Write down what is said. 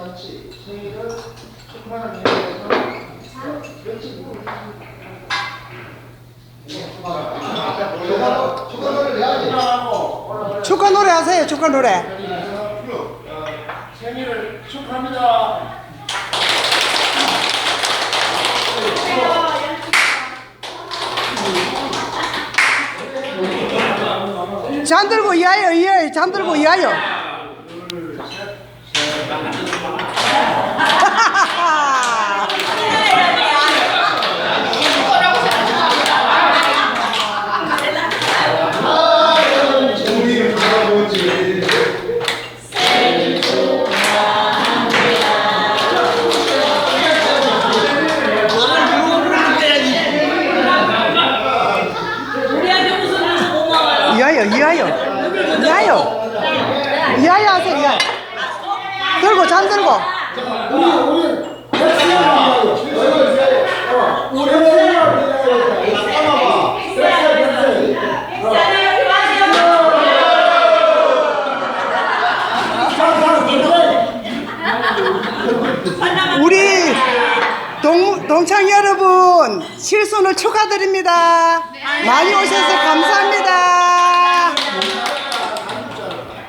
같이 생일을 축하하는 의미에서 축하 축하 노래 내야지. 축하 노래 하세요. 축하 노래. 생일을 축하합니다. 잠들고 이하여 이하여 잠들고 이하여. 이하여 이하여 이하여 이하여 하세요. 이하여. 들고 잠들고. 우리 동, 동창 여러분 실손을 축하드립니다. 많이 오셔서 감사합니다.